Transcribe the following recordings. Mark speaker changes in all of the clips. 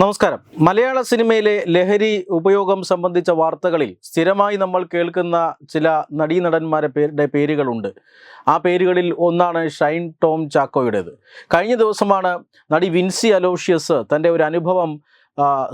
Speaker 1: നമസ്കാരം. മലയാള സിനിമയിലെ ലഹരി ഉപയോഗം സംബന്ധിച്ച വാർത്തകളിൽ സ്ഥിരമായി നമ്മൾ കേൾക്കുന്ന ചില നടീനടന്മാരെ പേരുടെ പേരുകളുണ്ട്. ആ പേരുകളിൽ ഒന്നാണ് ഷൈൻ ടോം ചാക്കോയുടേത്. കഴിഞ്ഞ ദിവസമാണ് നടി വിൻസി അലോഷ്യസ് തന്റെ ഒരു അനുഭവം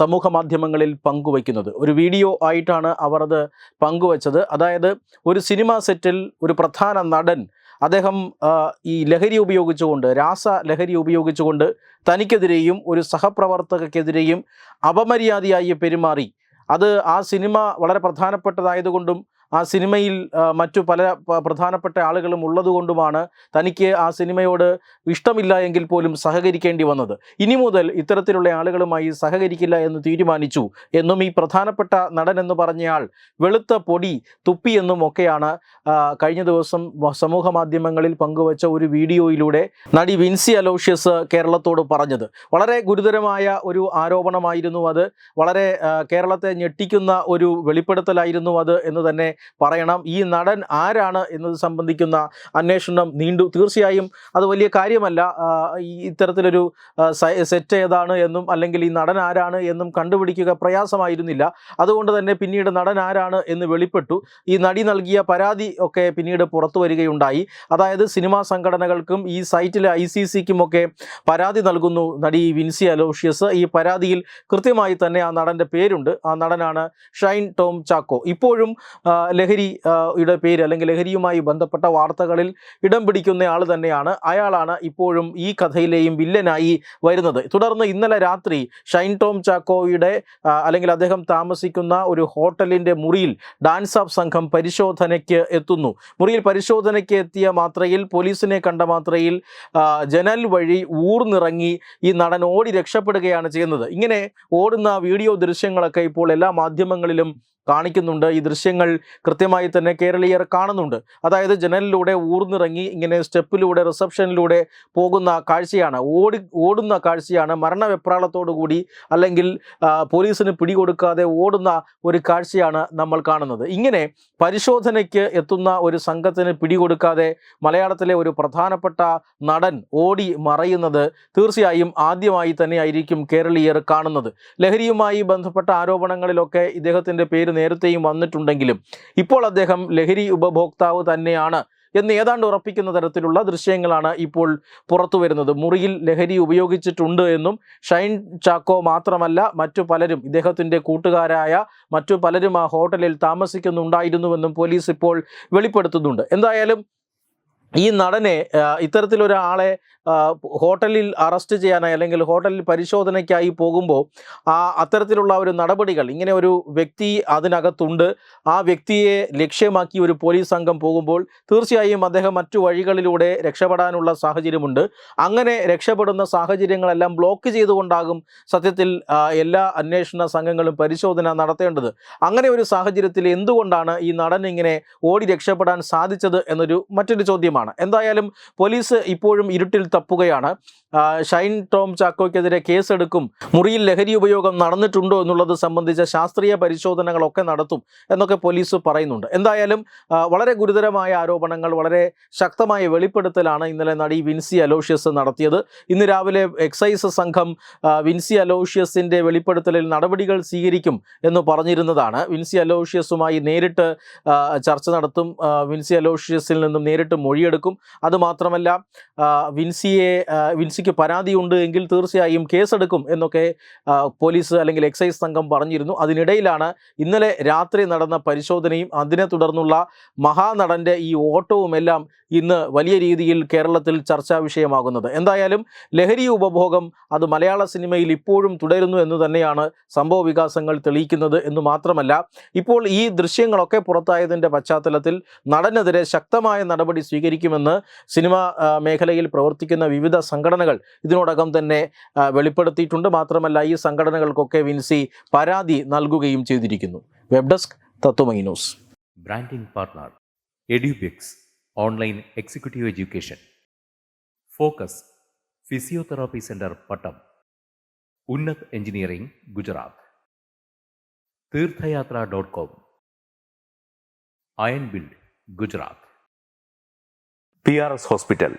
Speaker 1: സമൂഹ മാധ്യമങ്ങളിൽ പങ്കുവയ്ക്കുന്നത്. ഒരു വീഡിയോ ആയിട്ടാണ് അവർ അത് പങ്കുവച്ചത്. അതായത് ഒരു സിനിമാ സെറ്റിൽ ഒരു പ്രധാന നടൻ അദ്ദേഹം ഈ ലഹരി ഉപയോഗിച്ചുകൊണ്ട് രാസ ലഹരി ഉപയോഗിച്ചുകൊണ്ട് തനിക്കെതിരെയും ഒരു സഹപ്രവർത്തകക്കെതിരെയും അപമര്യാദയായി പെരുമാറി. അത് ആ സിനിമ വളരെ പ്രധാനപ്പെട്ടതായതുകൊണ്ടും ആ സിനിമയിൽ മറ്റു പല പ്രധാനപ്പെട്ട ആളുകളും ഉള്ളതുകൊണ്ടുമാണ് തനിക്ക് ആ സിനിമയോട് ഇഷ്ടമില്ല എങ്കിൽ പോലും സഹകരിക്കേണ്ടി വന്നത്. ഇനി മുതൽ ഇത്തരത്തിലുള്ള ആളുകളുമായി സഹകരിക്കില്ല എന്ന് തീരുമാനിച്ചു എന്നും ഈ പ്രധാനപ്പെട്ട നടൻ എന്ന് പറഞ്ഞയാൾ വെളുത്ത പൊടി തുപ്പി എന്നും ഒക്കെയാണ് കഴിഞ്ഞ ദിവസം സമൂഹ മാധ്യമങ്ങളിൽ പങ്കുവച്ച ഒരു വീഡിയോയിലൂടെ നടി വിൻസി അലോഷ്യസ് കേരളത്തോട് പറഞ്ഞത്. വളരെ ഗുരുതരമായ ഒരു ആരോപണമായിരുന്നു അത്. വളരെ കേരളത്തെ ഞെട്ടിക്കുന്ന ഒരു വെളിപ്പെടുത്തലായിരുന്നു അത് എന്ന് തന്നെ പറയണം. ഈ നടൻ ആരാണ് എന്നത് സംബന്ധിക്കുന്ന അന്വേഷണം നീണ്ടു. തീർച്ചയായും അത് വലിയ കാര്യമല്ല. ഇത്തരത്തിലൊരു സെറ്റ് ഏതാണ് എന്നും അല്ലെങ്കിൽ ഈ നടൻ ആരാണ് എന്നും കണ്ടുപിടിക്കുക പ്രയാസമായിരുന്നില്ല. അതുകൊണ്ട് തന്നെ പിന്നീട് നടൻ ആരാണ് എന്ന് വെളിപ്പെട്ടു. ഈ നടി നൽകിയ പരാതി ഒക്കെ പിന്നീട് പുറത്തു വരികയുണ്ടായി. അതായത് സിനിമാ സംഘടനകൾക്കും ഈ സൈറ്റിലെ ഐ സി സിക്കുമൊക്കെ പരാതി നൽകുന്നു നടി വിൻസി അലോഷ്യസ്. ഈ പരാതിയിൽ കൃത്യമായി തന്നെ ആ നടന്റെ പേരുണ്ട്. ആ നടനാണ് ഷൈൻ ടോം ചാക്കോ. ഇപ്പോഴും ആ, ലഹരി ആ, യുടെ പേര് അല്ലെങ്കിൽ ലഹരിയുമായി ബന്ധപ്പെട്ട വാർത്തകളിൽ ഇടം പിടിക്കുന്ന ആൾ തന്നെയാണ്. അയാളാണ് ഇപ്പോഴും ഈ കഥയിലെയും വില്ലനായി വരുന്നത്. തുടർന്ന് ഇന്നലെ രാത്രി ഷൈൻ ടോം ചാക്കോയുടെ അല്ലെങ്കിൽ അദ്ദേഹം താമസിക്കുന്ന ഒരു ഹോട്ടലിന്റെ മുറിയിൽ ഡാൻസ് ഓഫ് സംഘം പരിശോധനയ്ക്ക് എത്തുന്നു. മുറിയിൽ പരിശോധനയ്ക്ക് എത്തിയ മാത്രയിൽ പോലീസിനെ കണ്ട മാത്രയിൽ ജനൽ വഴി ഊർന്നിറങ്ങി ഈ നടൻ ഓടി രക്ഷപ്പെടുകയാണ് ചെയ്യുന്നത്. ഇങ്ങനെ ഓടുന്ന വീഡിയോ ദൃശ്യങ്ങളൊക്കെ ഇപ്പോൾ എല്ലാ മാധ്യമങ്ങളിലും കാണിക്കുന്നുണ്ട്. ഈ ദൃശ്യങ്ങൾ കൃത്യമായി തന്നെ കേരളീയർ കാണുന്നുണ്ട്. അതായത് ജനലിലൂടെ ഊർന്നിറങ്ങി ഇങ്ങനെ സ്റ്റെപ്പിലൂടെ റിസപ്ഷനിലൂടെ പോകുന്ന കാഴ്ചയാണ്. ഓടി ഓടുന്ന കാഴ്ചയാണ്. മരണവെപ്രാളത്തോടുകൂടി അല്ലെങ്കിൽ പോലീസിന് പിടികൊടുക്കാതെ ഓടുന്ന ഒരു കാഴ്ചയാണ് നമ്മൾ കാണുന്നത്. ഇങ്ങനെ പരിശോധനയ്ക്ക് എത്തുന്ന ഒരു സംഘത്തിന് പിടികൊടുക്കാതെ മലയാളത്തിലെ ഒരു പ്രധാനപ്പെട്ട നടൻ ഓടി മറയുന്നത് തീർച്ചയായും ആദ്യമായി തന്നെയായിരിക്കും കേരളീയർ കാണുന്നത്. ലഹരിയുമായി ബന്ധപ്പെട്ട ആരോപണങ്ങളിലൊക്കെ ഇദ്ദേഹത്തിന്റെ പേര് നേരത്തെയും വന്നിട്ടുണ്ടെങ്കിലും ഇപ്പോൾ അദ്ദേഹം ലഹരി ഉപഭോക്താവ് തന്നെയാണ് എന്ന് ഏതാണ്ട് ഉറപ്പിക്കുന്ന തരത്തിലുള്ള ദൃശ്യങ്ങളാണ് ഇപ്പോൾ പുറത്തു വരുന്നത്. മുറിയിൽ ലഹരി ഉപയോഗിച്ചിട്ടുണ്ട് എന്നും ഷൈൻ ചാക്കോ മാത്രമല്ല മറ്റു പലരും ഇദ്ദേഹത്തിന്റെ കൂട്ടുകാരായ മറ്റു പലരും ആ ഹോട്ടലിൽ താമസിക്കുന്നുണ്ടായിരുന്നുവെന്നും പോലീസ് ഇപ്പോൾ വെളിപ്പെടുത്തുന്നുണ്ട്. എന്തായാലും ഈ നടനെ ഇത്തരത്തിലൊരാളെ ഹോട്ടലിൽ അറസ്റ്റ് ചെയ്യാനായി അല്ലെങ്കിൽ ഹോട്ടലിൽ പരിശോധനയ്ക്കായി പോകുമ്പോൾ ആ അത്തരത്തിലുള്ള ഒരു നടപടികൾ ഇങ്ങനെ ഒരു വ്യക്തി അതിനകത്തുണ്ട്. ആ വ്യക്തിയെ ലക്ഷ്യമാക്കി ഒരു പോലീസ് സംഘം പോകുമ്പോൾ തീർച്ചയായും അദ്ദേഹം മറ്റു വഴികളിലൂടെ രക്ഷപ്പെടാനുള്ള സാഹചര്യമുണ്ട്. അങ്ങനെ രക്ഷപ്പെടുന്ന സാഹചര്യങ്ങളെല്ലാം ബ്ലോക്ക് ചെയ്തുകൊണ്ടാകും സത്യത്തിൽ എല്ലാ അന്വേഷണ സംഘങ്ങളും പരിശോധന നടത്തേണ്ടത്. അങ്ങനെ ഒരു സാഹചര്യത്തിൽ എന്തുകൊണ്ടാണ് ഈ നടൻ ഇങ്ങനെ ഓടി രക്ഷപ്പെടാൻ സാധിച്ചത് എന്നൊരു മറ്റൊരു ചോദ്യമാണ്. എന്തായാലും പോലീസ് ഇപ്പോഴും ഇരുട്ടിൽ തപ്പുകയാണ്. ഷൈൻ ടോം ചാക്കോയ്ക്കെതിരെ കേസെടുക്കും. മുറിയിൽ ലഹരി ഉപയോഗം നടന്നിട്ടുണ്ടോ എന്നുള്ളത് സംബന്ധിച്ച ശാസ്ത്രീയ പരിശോധനകളൊക്കെ നടത്തും എന്നൊക്കെ പോലീസ് പറയുന്നുണ്ട്. എന്തായാലും വളരെ ഗുരുതരമായ ആരോപണങ്ങൾ വളരെ ശക്തമായ വെളിപ്പെടുത്തലാണ് ഇന്നലെ നടി വിൻസി അലോഷ്യസ് നടത്തിയത്. ഇന്ന് രാവിലെ എക്സൈസ് സംഘം വിൻസി അലോഷ്യസിന്റെ വെളിപ്പെടുത്തലിൽ നടപടികൾ സ്വീകരിക്കും എന്ന് പറഞ്ഞിരുന്നതാണ്. വിൻസി അലോഷ്യസുമായി നേരിട്ട് ചർച്ച നടത്തും. വിൻസി അലോഷ്യസിൽ നിന്നും നേരിട്ട് മൊഴിയെടുക്കും. അതുമാത്രമല്ല ആ, വിൻസിയെ വിൻസിക്ക് പരാതിയുണ്ട് എങ്കിൽ തീർച്ചയായും കേസെടുക്കും എന്നൊക്കെ പോലീസ് അല്ലെങ്കിൽ എക്സൈസ് സംഘം പറഞ്ഞിരുന്നു. അതിനിടയിലാണ് ഇന്നലെ രാത്രി നടന്ന പരിശോധനയും അതിനെ തുടർന്നുള്ള മഹാനടന്റെ ഈ ഓട്ടവുമെല്ലാം ഇന്ന് വലിയ രീതിയിൽ കേരളത്തിൽ ചർച്ചാ വിഷയമാകുന്നത്. എന്തായാലും ലഹരി ഉപഭോഗം അത് മലയാള സിനിമയിൽ ഇപ്പോഴും തുടരുന്നു എന്ന് തന്നെയാണ് സംഭവ വികാസങ്ങൾ തെളിയിക്കുന്നത് എന്ന് മാത്രമല്ല ഇപ്പോൾ ഈ ദൃശ്യങ്ങളൊക്കെ പുറത്തായതിന്റെ പശ്ചാത്തലത്തിൽ നടനെതിരെ ശക്തമായ നടപടി സ്വീകരിക്കുമെന്ന് സിനിമാ മേഖലയിൽ പ്രവർത്തിക്കുന്ന വിവിധ സംഘടനകൾ ഇതിനോടകം തന്നെ വെളിപ്പെടുത്തിയിട്ടുണ്ട്. മാത്രമല്ല ഈ സംഘടനകൾക്കൊക്കെ വിൻസി പരാതി നൽകുകയും ചെയ്തിരിക്കുന്നു. Web desk Tatvamayi news.
Speaker 2: Branding partner Edubix online executive education. Focus physiotherapy centre Pattom. Unnat engineering Gujarat. Theerthayathra dot com. Iron build Gujarat. P R S hospital.